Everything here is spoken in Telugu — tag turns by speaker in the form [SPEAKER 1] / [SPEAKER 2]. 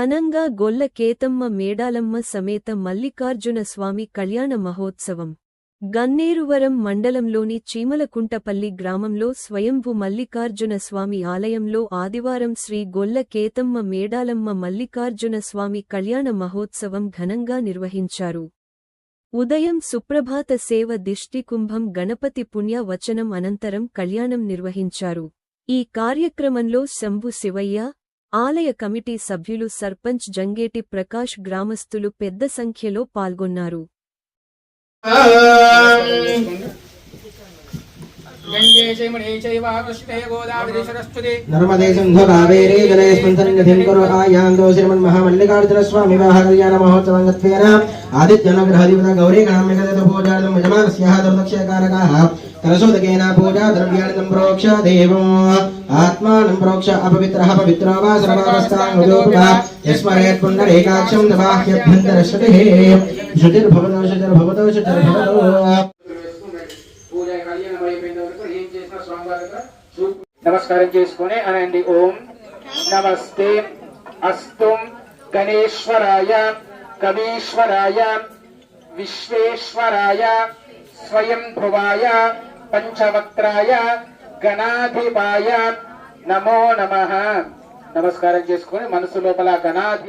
[SPEAKER 1] ఘనంగా గొల్ల కేతమ్మ మేడాలమ్మ సమేత మల్లికార్జున స్వామి కళ్యాణ మహోత్సవం. గన్నేరువరం మండలంలోని చీమలకుంటపల్లి గ్రామంలో స్వయంభు మల్లికార్జున స్వామి ఆలయంలో ఆదివారం శ్రీ గొల్ల కేతమ్మ మేడాలమ్మ మల్లికార్జున స్వామి కళ్యాణ మహోత్సవం ఘనంగా నిర్వహించారు. ఉదయం సుప్రభాత సేవ దిష్టికుంభం గణపతి పుణ్య వచనం అనంతరం కళ్యాణం నిర్వహించారు. ఈ కార్యక్రమంలో శంభు శివయ్య ఆలయ కమిటీ సభ్యులు సర్పంచ్ జంగేటి ప్రకాష్ గ్రామస్తులు పెద్ద సంఖ్యలో పాల్గొన్నారు.
[SPEAKER 2] నర్మదే సింధు కావేరీ ఆయాందో శ్రీమన్ మహామల్లికార్జున స్వామి వివాహ కళ్యాణ మహోత్సవం గత్వేన ఆదిత్యనుగ్రహదీపద గౌరీ గణామ్యగత పూజార్థం యజమానస్యః దుర్దక్షకారకాः కలశోదకేన పూజా ద్రవ్యాణి సంప్రోక్ష దేవం ఆత్మానం ప్రోక్ష అపవిత్ర పవిత్రో వా సర్వావస్థాంగుదోపగా యస్మరేత్ పుండరీకాక్షం దబాహ్యభ్యంతర శృతిః శృతిర్భవతో శుచిర్భవతో శుచిర్భవతో
[SPEAKER 3] నమస్కారం చేసుకుని అనండి. ఓం నమస్తే. అస్తు గణేశ్వరాయ కవీశ్వరాయ విశ్వేశ్వరాయ స్వయం భువాయ పంచవక్రాయ గణాధిపాయ నమో నమ నమస్కారం చేసుకొని మనసు లోపల గణాధి